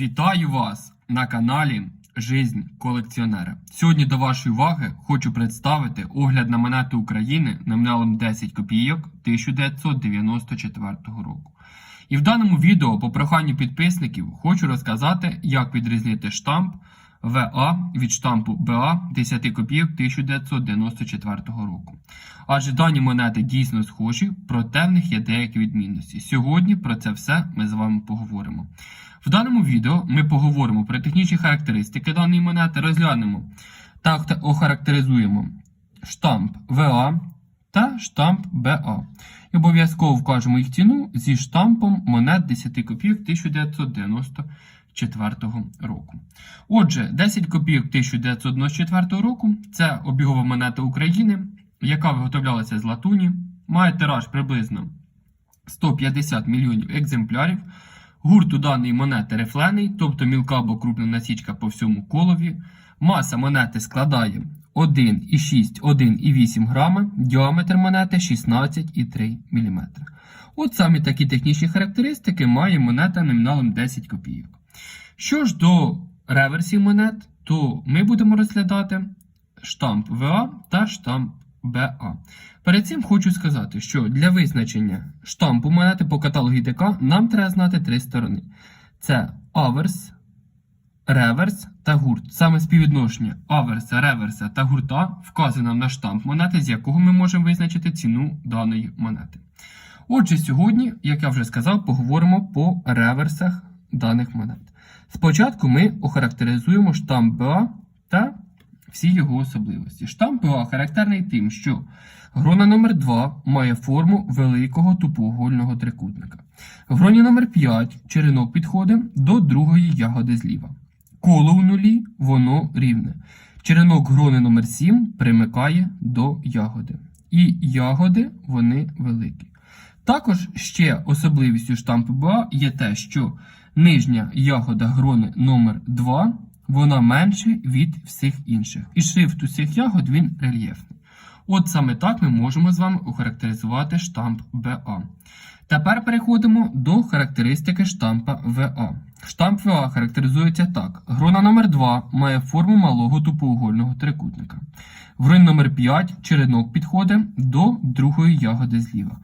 Вітаю вас на каналі Жизнь колекціонера. Сьогодні до вашої уваги хочу представити огляд на монети України номіналом 10 копійок 1994 року. І в даному відео, по проханню підписників, хочу розказати, як відрізнити штамп ВА від штампу БА 10 копійок 1994 року. Адже дані монети дійсно схожі, проте в них є деякі відмінності. Сьогодні про це все ми з вами поговоримо. В даному відео ми поговоримо про технічні характеристики даної монети, розглянемо та охарактеризуємо штамп ВА та штамп БА. І обов'язково вкажемо їх ціну зі штампом монет 10 копійок 1994 року. Отже, 10 копійок 1994 року це обігова монета України, яка виготовлялася з латуні, має тираж приблизно 150 мільйонів екземплярів. Гурт у даної монети рифлений, тобто мілка або крупна насічка по всьому колові. Маса монети складає 1,6, 1,8 грама, діаметр монети 16,3 мм. От саме такі технічні характеристики має монета номіналом 10 копійок. Що ж до реверсів монет, то ми будемо розглядати штамп ВА та штамп БА. Перед цим хочу сказати, що для визначення штампу монети по каталогу ДК нам треба знати три сторони: це аверс, реверс та гурт. Саме співвідношення аверса, реверса та гурта вказано на штамп монети, з якого ми можемо визначити ціну даної монети. Отже, сьогодні, як я вже сказав, поговоримо по реверсах даних монет. Спочатку ми охарактеризуємо штамп БА та всі його особливості. Штамп БА характерний тим, що грона номер 2 має форму великого тупоугольного трикутника. В гроні номер 5 черенок підходить до другої ягоди зліва. Коло у нулі воно рівне. Черенок грони номер 7 примикає до ягоди. І ягоди вони великі. Також ще особливістю штампу БА є те, що нижня ягода грони номер 2 вона менше від всіх інших. І шрифт усіх ягод він рельєфний. От саме так ми можемо з вами охарактеризувати штамп БА. Тепер переходимо до характеристики штампа ВА. Штамп ВА характеризується так: грона номер 2 має форму малого тупоугольного трикутника. В гроні номер 5 черенок підходить до другої ягоди зліва.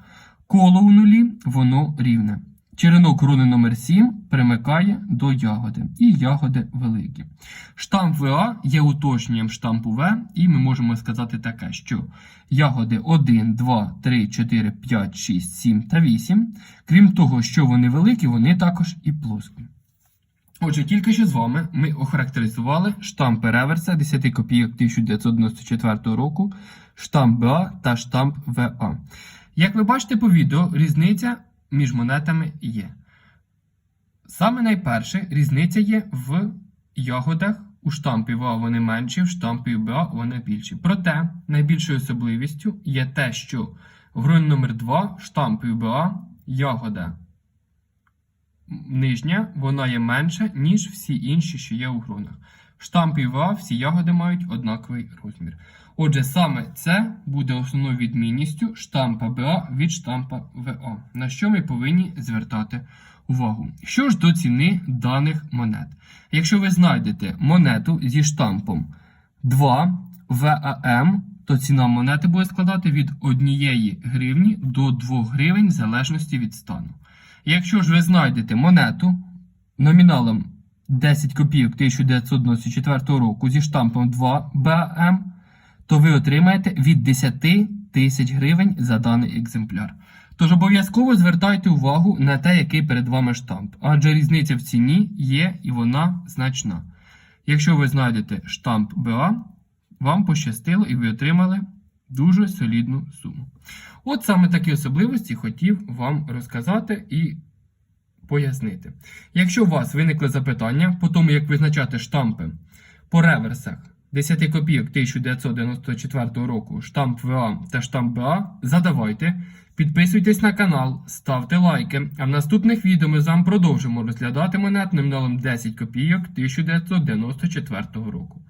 Коло у нулі воно рівне. Черенок руни номер 7 примикає до ягоди, і ягоди великі. Штамп ВА є уточненням штампу В, і ми можемо сказати таке, що ягоди 1, 2, 3, 4, 5, 6, 7 та 8. Крім того, що вони великі, вони також і плоскі. Отже, тільки що з вами ми охарактеризували штампи реверса 10 копійок 1994 року, штамп БА та штамп ВА. Як ви бачите по відео, різниця між монетами є. Саме найперше різниця є в ягодах. У штампі ВА вони менші, в штампі БА вони більші. Проте найбільшою особливістю є те, що в гроні номер 2 в штампі БА ягода нижня, вона є менша, ніж всі інші, що є у гронах. В штампі ВА всі ягоди мають однаковий розмір. Отже, саме це буде основною відмінністю штампа БА від штампа ВА, на що ми повинні звертати увагу. Що ж до ціни даних монет? Якщо ви знайдете монету зі штампом 2 ВАМ, то ціна монети буде складати від 1 гривні до 2 гривень в залежності від стану. Якщо ж ви знайдете монету номіналом 10 копійок 1994 року зі штампом 2 БАМ, то ви отримаєте від 10 тисяч гривень за даний екземпляр. Тож обов'язково звертайте увагу на те, який перед вами штамп, адже різниця в ціні є і вона значна. Якщо ви знайдете штамп БА, вам пощастило і ви отримали дуже солідну суму. От саме такі особливості хотів вам розказати і пояснити. Якщо у вас виникли запитання по тому, як визначати штампи по реверсах 10 копійок 1994 року, штамп ВА та штамп БА, задавайте, підписуйтесь на канал, ставте лайки. А в наступних відео ми з вами продовжимо розглядати монет номіналом 10 копійок 1994 року.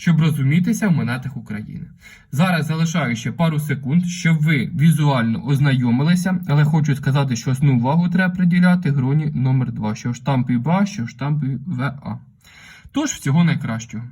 Щоб розумітися в монетах України. Зараз залишаю ще пару секунд, щоб ви візуально ознайомилися, але хочу сказати, що основну увагу треба приділяти гроні номер 2 що штампі БА, що штампі ВА. Тож всього найкращого.